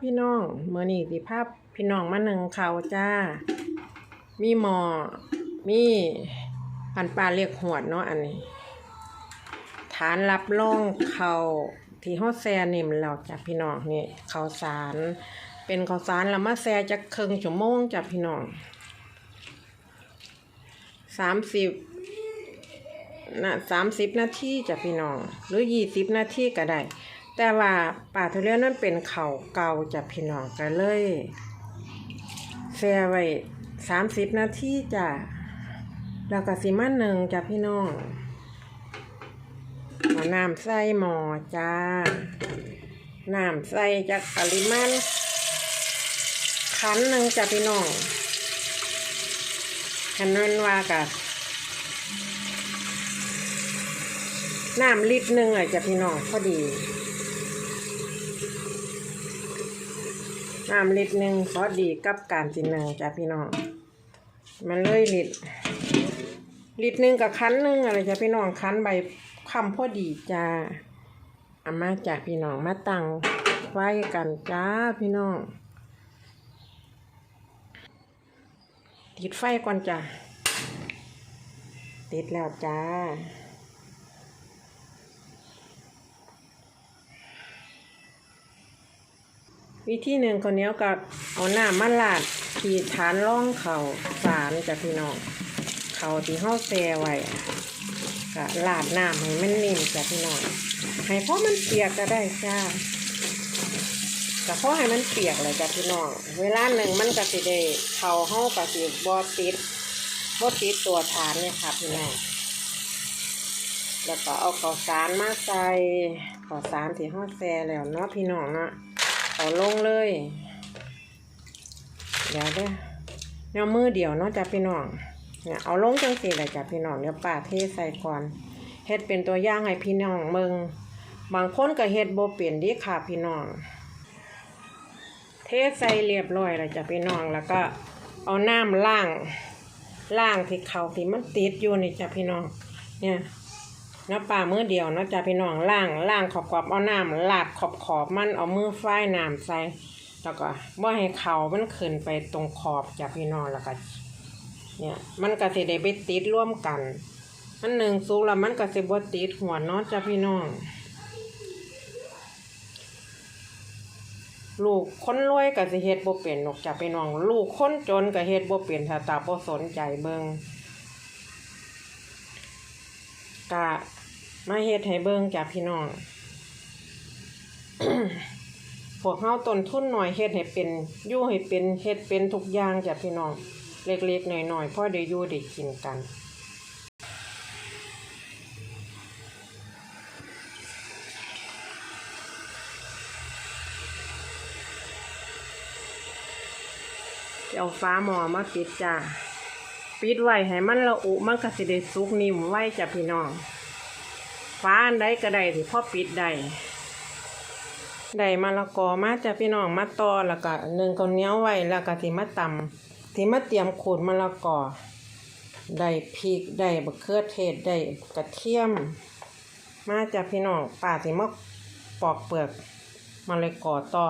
พี่น้องเมื่อนี้สิภาพพี่น้องมาหนึ่งเขาจ้า มีหมอมีอันปลาเรียกหวดเนาะอันนี้ ฐานรับรองเขาที่ฮอแซ่นิ่มแล้วจ้ะพี่น้องนี่ข้าวสารเป็นข้าวสารแล้วมาแซ่จักครึ่งชั่วโมงจ้ะพี่น้องสามสิบนะสามสิบนาทีจ้ะพี่น้อง หรือยี่สิบนาทีก็ได้ แต่ว่าป่าทุเรียนนั้นเป็นเขาเก่าจ้ะพี่น้องก็เลยแช่ไว้สามสิบนาทีจ้ะแล้วก็สิมาหนึ่งจ้ะพี่น้องเอาน้ำใส่หม้อจ้าน้ำใส่จากปริมาณขันหนึ่งจ้ะพี่น้องขันนันว่ากับน้ำลิตรหนึ่งอะจ้ะพี่น้องพอดี น้ำลิตรหนึ่งพอดีกับการสิหนึ่งจ้ะพี่น้อง มันเลยลิตรลิตรหนึ่งกับคั้นหนึ่งอะไรจ้ะพี่น้องคั้นใบคำพอดีจ้าอามาจากพี่น้องมาตังไว้กันจ้าพี่น้องติดไฟก่อนจ้ะติดแล้วจ้า วิธีหนึ่งคนนี้กับเอาหน้ามาลาดที่ฐานร่องเขาสารจ้ะพี่น้องเขาที่ห้าแซไว้อะก็ลาดน้ำให้มันนิ่มจ้ะพี่น้องให้เพราะมันเปียกก็ได้จ้าก็เพราะให้มันเปียกเลยจ้ะพี่น้องเวลาหนึ่งมันก็สิได้เขาห้าก็สิบอติดบอติดตัวฐานเนี่ยค่ะพี่น้องแล้วก็เอาข้าวสารมาใส่ข้าวสารที่ห้าแซ่แล้วเนาะพี่น้องเนาะ เอาลงเลย เดี๋ยวเด้อแนวมือเดียวเนาะจ้ะพี่น้องเนี่ยเอาลงจังสีเลยจ้ะพี่น้องเดี๋ยวป้าเทใส่ก่อนเฮ็ดเป็นตัวอย่างให้พี่น้องเบิ่งบางคนก็เฮ็ดโบเป็นดิค่ะพี่น้อง เทใส่เรียบร้อยแล้วจ้ะพี่น้องแล้วก็เอาน้ำล้างล้างที่เขาที่มันติดอยู่นี่จ้ะพี่น้องเนี่ย น้ำปลามือเดียวเนาะจ้ะพี่น้องล้างล้างขอบขอบเอาน้ำลาดขอบขอบมันเอามือฝ้ายน้ำใส่แล้วก็บ่ให้เขามันขึ้นไปตรงขอบจ้ะพี่น้องแล้วก็เนี่ยมันก็สิได้ไปติดร่วมกันมันหนึ่งสุกแล้วมันก็สิบ่ติดหัวเนาะจ้ะพี่น้องลูกคนรวยก็สิเฮ็ดบ่เป็นหรอกจ้ะพี่น้อง ลูกคนจนก็เฮ็ดบ่เป็นถ้าตาบ่สนใจเบิ่ง กะมาเฮ็ดให้เบิ่งจ้ะพี่น้องพวกเฮาต้นทุนหน่อยเฮ็ดให้เป็นอยู่ให้เป็นเฮ็ดเป็นทุกอย่างจ้ะพี่น้อง เล็กๆหน่อยๆพ่อได้อยู่ได้กินกันเอาฟ้าหมอมาปิดจ้า ปิดไว้ให้มันละอุมันก็สิได้สุกนิ่มไว้จ้ะพี่น้องฟ้าอันใดก็ได้ที่พ่อปิดได้ได้มะละกอมาจ้ะพี่น้องมาตอแล้วก็หนึ่งข้าวเหนียวไว้แล้วก็ที่มาตำที่มาเตรียมขูดมะละกอได้พริกได้บะเขือเทศได้กระเทียม มาจ้ะพี่น้องป่าที่มาปอกเปลือกมะละกอต่อ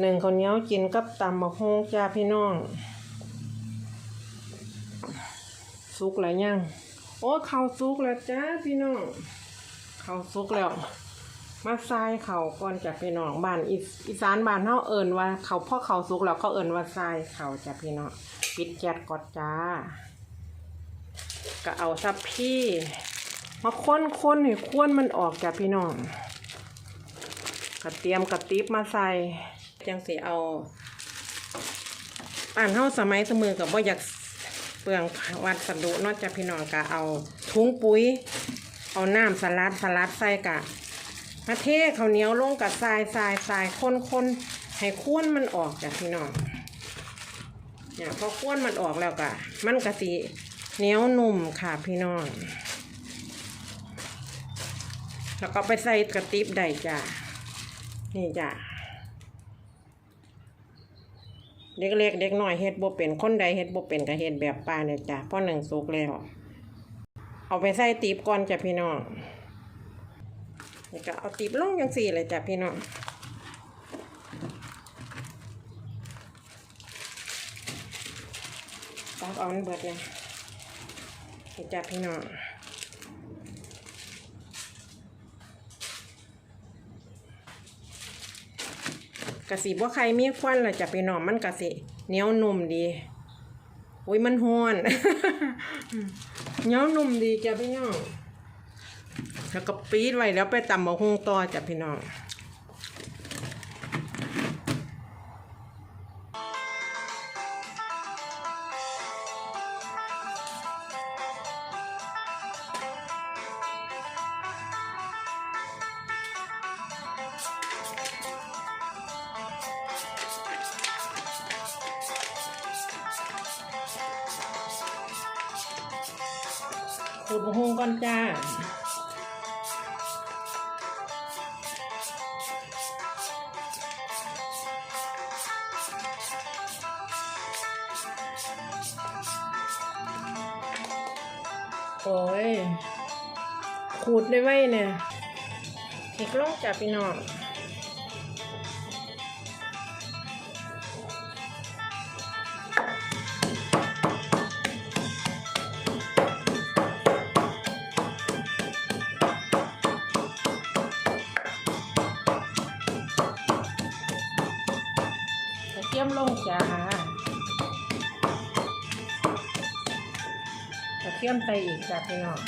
หนึ่งข้าวเหนียวกินกับตำมะฮงจ้าพี่น้อง สุกแล้วยัง โอ้เข้าวสุกแล้วจ้าพี่น้องเข้าวสุกแล้ว มาทรายเขาก่อนจ้ะพี่น้องบ้านอีสอีสานบ้านเฮาเอิ้นว่า เขาพ่อเขาวสุกแล้วเขาเอิ้นว่าทรายเขาจ้ะพี่น้องปิดแก๊สก่อนจ้า ก็เอาซับพี่มาค้นๆให้ควนมันออกจ้ะพี่น้องก็เตรียมกระติบมาใส่จังสิเอาอ่านเฮาสมัยสมือกับว่าอยาก เปลืองวัสดุนอกจากพี่น้องก็เอาถุงปุ๋ย เอาน้ำสลัดสลัดใส่กะมาเทข้าวเหนียวลงกับทรายทรายทรายคนคนให้ข้วนมันออกจากพี่น้องเนี่ยพอข้วนมันออกแล้วกะมันกะสิเหนียวนุ่มค่ะพี่น้องแล้วก็ไปใส่กระติบได้จ้ะนี่จ้ะ เด็กเล็กเด็กน้อยเฮ็ดบ่เป็นคนใดเฮ็ดบ่เป็นก็เฮ็ดแบบปลาเนี่ยจ้ะพ่อหนึ่งสุกแล้ว เอาไปใส่ตีบก่อนจ้ะพี่น้องนี่ก็เอาตีบลงยังสี่เลยจ้ะพี่น้องตักเอาเบิดเลยจ้ะพี่น้อง กะสิบ่ใครมีควันล่ะจะไปนองมันกะสิเหนียวนุ่มดีโอ้ยมันฮ้อนเหนียวนุ่มดีจ้ะพี่น้องแล้วก็ปี๊ดไว้แล้วไปตำบะฮงต่อจ้ะพี่น้อง ขูดบักฮุงก่อนจ้าโอ้ยขูดได้ไว้เนี่ยพริกลงจ้ะพี่น้อง ยมลงจ้ากระเทียมใส่อีกจ้ะพี่น้อง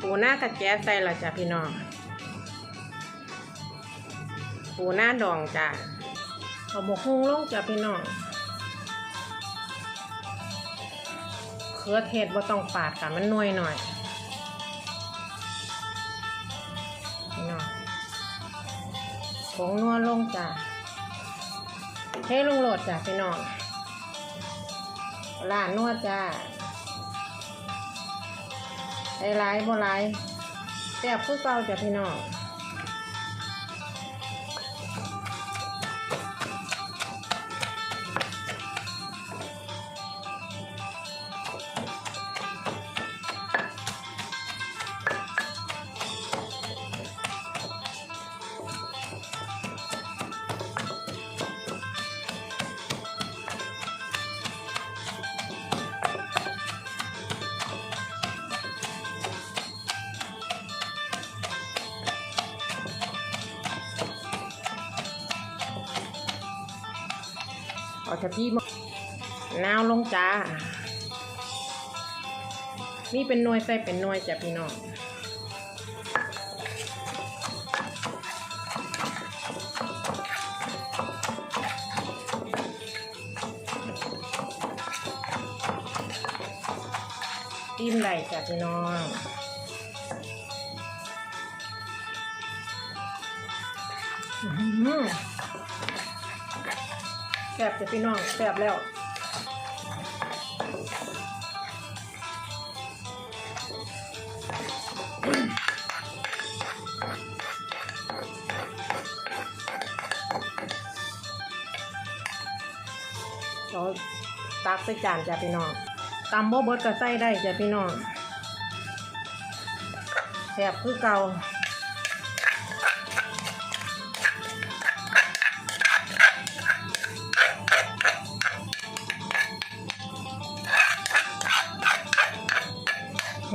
ปูหน้ากระแจใส่ละจ้ะพี่น้องปูหน้าดองจ้ะเอาหมกฮงลงจ้ะพี่น้องเครือเทศว่าต้องปาดกันมันน่วยหน่อย ของนัวลงจ้ะเทลงโหลดจ้ะพี่น้องลาดนวดจ้าได้หลายบ่หลายแซ่บคือเก่าจ้ะพี่น้อง เอาจะพี่มะนาวลงจ้า นี่เป็นหน่วยใส่เป็นหน่วยจ้ะพี่น้องจิ้มไหลจ้ะพี่น้อง แสบจะพี่น้องแสบแล้วเราตักใส่จานจ้ะพี่น้องตำโบเบิดก็ใส่ได้จ้ะพี่น้องแสบคือเก่า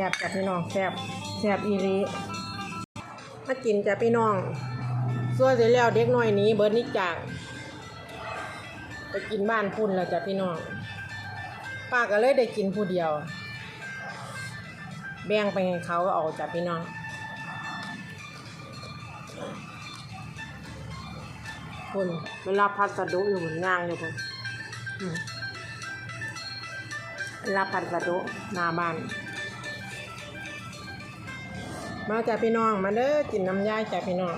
บจ้ะพี่น้องแซบแซบอีหลีมากินจ้ะพี่น้องส่วนเสร็จแล้วเด็กน้อยนี้เบิร์ดนิจากไปกินบ้านพุ่นแล้วจ้ะพี่น้องป้าก็เลยได้กินผู้เดียว แบ่งไปให้เขาเอาจ้ะพี่น้องพุ่นเวลาพัสดุอยู่บนย่างอยู่พุ่นอืมเวลาพัสดุหน้าบ้าน มาจากพี่น้องมาเด้อกินน้ำยายจากพี่น้อง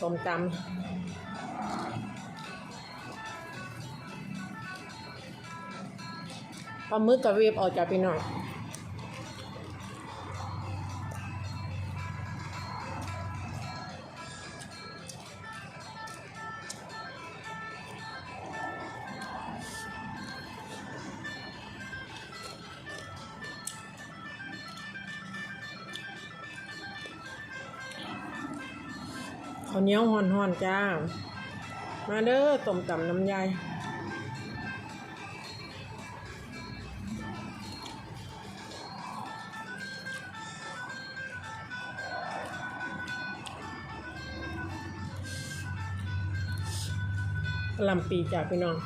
สมตำปลาหมึกกระเวียบออกจากพี่น้อง ข้าวเหนียวห่อนๆจ้า มาเด้อต้มตำน้ำยายลำปีจ้าพี่น้อง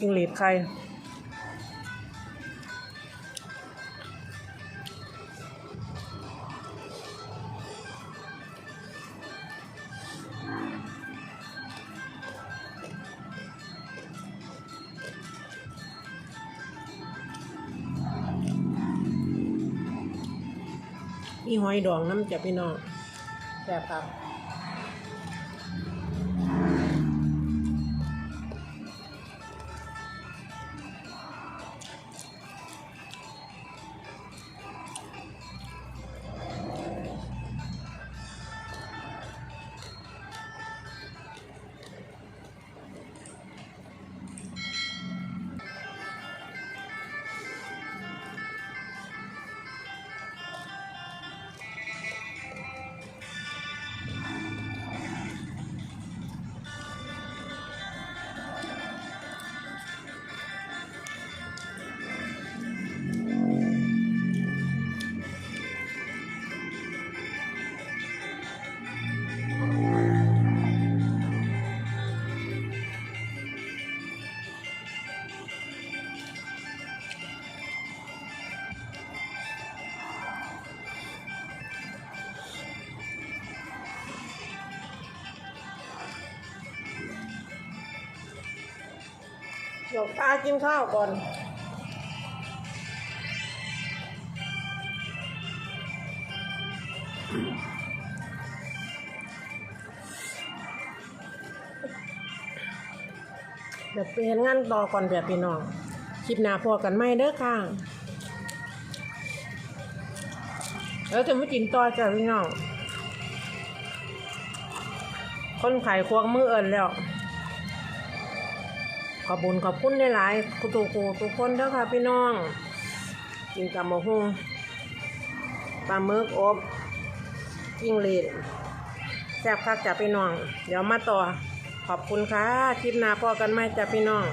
จิงหรีดไข่มีหอยดองน้ำจะพี่น้องแซ่บครับ เดี๋ยวตากินข้าวก่อน เดี๋ยวไปเห็นงานต่อก่อนแบบพี่น้อง คลิปหน้าพอกันไหมเด้อค่ะ แล้วจะไม่กินต่อจ้ะพี่น้อง คนขายควงมือเอินแล้ว ขอบุญขอบคุณหลายๆคุตูกูทุกคนเด้อค่ะพี่น้องกินกับมะฮุงปลาหมึกอบกิ้งหรีดแซ่บคักจ้ะพี่น้อง เดี๋ยวมาต่อ ขอบคุณค่ะ คลิปหน้าพอกันไหมจ้ะพี่น้อง